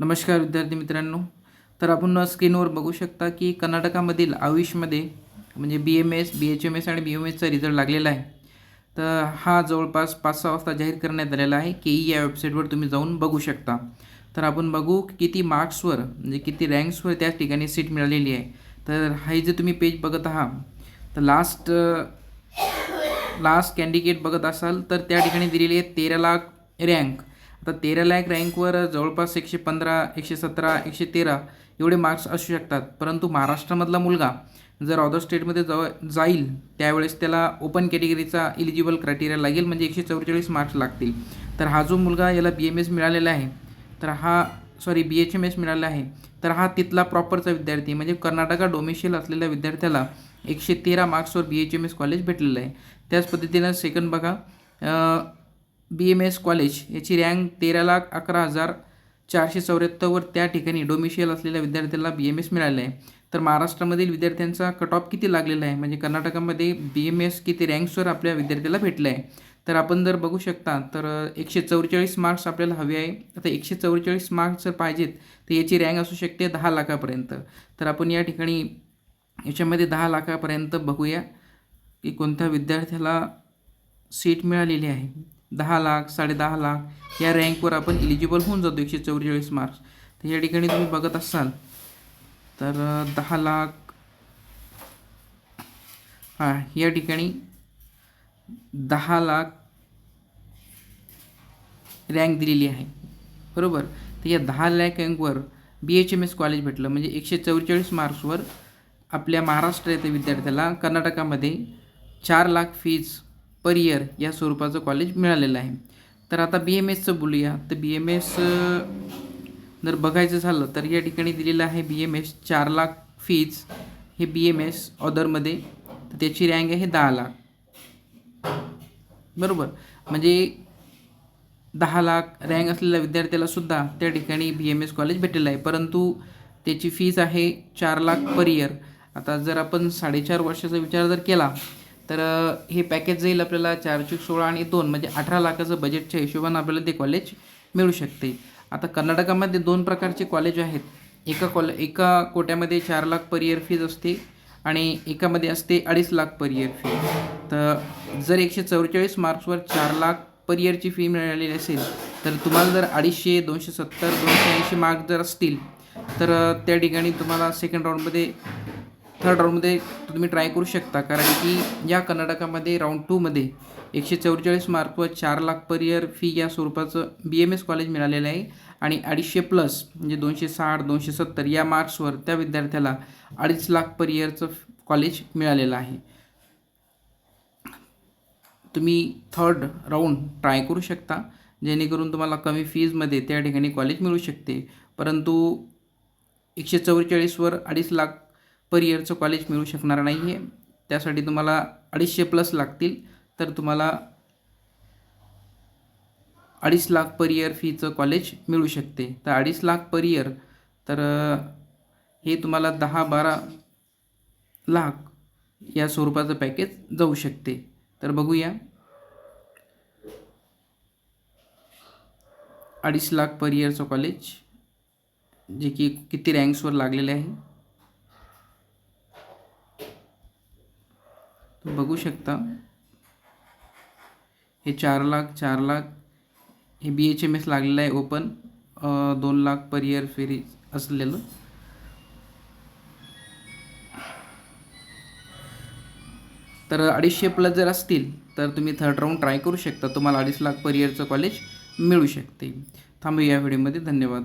नमस्कार विद्यार्थी मित्रांनो. तर आपण स्क्रीनवर बघू शकता की कर्नाटकामधील आयुषमध्ये म्हणजे B M S B H M S आणि बी एम एसचा रिझल्ट लागलेला आहे. तर हा जवळपास पाच सहा वाजता जाहीर करण्यात आलेला आहे के ई या वेबसाईटवर तुम्ही जाऊन बघू शकता. तर आपण बघू किती मार्क्सवर म्हणजे किती रँक्सवर त्या ठिकाणी सीट मिळालेली आहे. तर हे जे तुम्ही पेज बघत आहात तर लास्ट लास्ट कॅन्डिडेट बघत असाल तर त्या ठिकाणी दिलेली आहे तेरा लाख रँक आता तेरा लाख रँकवर जवळपास एकशे पंधरा एकशे सतरा एकशे तेरा एवढे मार्क्स असू शकतात. परंतु महाराष्ट्रामधला मुलगा जर अदर स्टेटमध्ये जव जाईल त्यावेळेस त्याला ओपन कॅटेगरीचा इलिजिबल क्रायटेरिया लागेल म्हणजे एकशे चौवेचाळीस मार्क्स लागतील. तर हा जो मुलगा याला बी एम एस मिळालेला आहे तर हा sorry B H M S मिळाला आहे तर हा तिथला प्रॉपरचा विद्यार्थी म्हणजे कर्नाटका डोमेशियल असलेल्या विद्यार्थ्याला एकशे तेरा मार्क्सवर B H M S college भेटलेलं आहे. त्याच पद्धतीनं सेकंड बघा बी एम एस कॉलेज याची रँक तेरा लाख अकरा हजार चारशे चौऱ्याहत्तरवर त्या ठिकाणी डोमिशियल असलेल्या विद्यार्थ्याला बी एम एस मिळालं आहे. तर महाराष्ट्रामधील विद्यार्थ्यांचा कट ऑफ किती लागलेला आहे? म्हणजे कर्नाटकामध्ये बी एम एस किती रँक्सवर आपल्या विद्यार्थ्याला भेटलं आहे तर आपण जर बघू शकता तर एकशे चौवेचाळीस मार्क्स आपल्याला हवे आहे. आता एकशे चौवेचाळीस मार्क्स जर पाहिजेत तर याची रँक असू शकते दहा लाखापर्यंत. तर आपण या ठिकाणी याच्यामध्ये दहा लाखापर्यंत बघूया की कोणत्या विद्यार्थ्याला सीट मिळालेली आहे. दहा लाख साडेदहा लाख या रँकवर आपण इलिजिबल होऊन जातो एकशे चौवेचाळीस मार्क्स तर या ठिकाणी तुम्ही बघत असाल तर दहा लाख हां या ठिकाणी दहा लाख रँक दिलेली आहे. बरोबर? तर या दहा lakh रँकवर B H M S college भेटलं म्हणजे एकशे चौवेचाळीस मार्क्सवर आपल्या महाराष्ट्र येथे विद्यार्थ्याला कर्नाटकामध्ये चार लाख फीज पर इयर या स्वरूपाचं कॉलेज मिळालेलं आहे. तर आता बी एम एसचं बोलूया. तर बी एम एस जर बघायचं झालं तर या ठिकाणी दिलेलं आहे बी एम एस चार लाख फीज हे बी एम एस ऑदरमध्ये तर त्याची रँक आहे दहा लाख. बरोबर? म्हणजे दहा लाख रँक असलेल्या विद्यार्थ्याला सुद्धा त्या ठिकाणी बी एम एस कॉलेज भेटलेलं आहे. परंतु त्याची फीज आहे चार लाख पर इयर आता जर आपण साडेचार वर्षाचा विचार जर केला तर हे पॅकेज जाईल आपल्याला चार चूक सोळा आणि दोन म्हणजे अठरा लाखाचं बजेटच्या हिशोबानं आपल्याला ते कॉलेज मिळू शकते. आता कर्नाटकामध्ये दोन प्रकारचे कॉलेज आहेत. एका कॉल एका कोट्यामध्ये चार लाख पर इयर फीज असते आणि एकामध्ये असते अडीच लाख पर इयर फी तर जर एकशे चौवेचाळीस मार्क्सवर चार लाख पर इयरची फी मिळालेली असेल तर तुम्हाला जर अडीचशे दोनशे सत्तर दोनशे ऐंशी मार्क्स जर असतील तर त्या ठिकाणी तुम्हाला सेकंड राऊंडमध्ये थर्ड राऊंडमध्ये तुम्ही ट्राय करू शकता. कारण की या कर्नाटकामध्ये राऊंड टूमध्ये एकशे चौवेचाळीस मार्कवर चार लाख पर इयर फी या स्वरूपाचं बी एम एस कॉलेज मिळालेलं आहे. आणि अडीचशे प्लस म्हणजे दोनशे साठ दोनशे सत्तर या मार्क्सवर त्या विद्यार्थ्याला अडीच लाख पर इयरचं कॉलेज मिळालेलं आहे. तुम्ही थर्ड राऊंड ट्राय करू शकता. जेणेकरून तुम्हाला कमी फीजमध्ये त्या ठिकाणी कॉलेज मिळू शकते. परंतु एकशे चौवेचाळीसवर अडीच लाख पर इयरचं कॉलेज मिळू शकणार नाही आहे त्यासाठी तुम्हाला अडीचशे प्लस लागतील. तर तुम्हाला अडीच लाख पर इयर फीचं कॉलेज मिळू शकते. तर अडीच लाख पर इयर तर हे तुम्हाला दहा बारा लाख या स्वरूपाचं पॅकेज जाऊ शकते. तर बघूया. अडीच लाख पर इयरचं कॉलेज जे की किती रँक्सवर लागलेले आहे. बघू शकता. हे चार लाख चार लाख. हे बी एच एम एस लागलेलं आहे ओपन दोन लाख पर इयर फेरी असलेलं. तर अडीचशे प्लस जर असतील तर तुम्ही थर्ड राऊंड ट्राय करू शकता. तुम्हाला अडीच लाख पर इयरचं कॉलेज मिळू शकते. थांबू या व्हिडिओमध्ये धन्यवाद.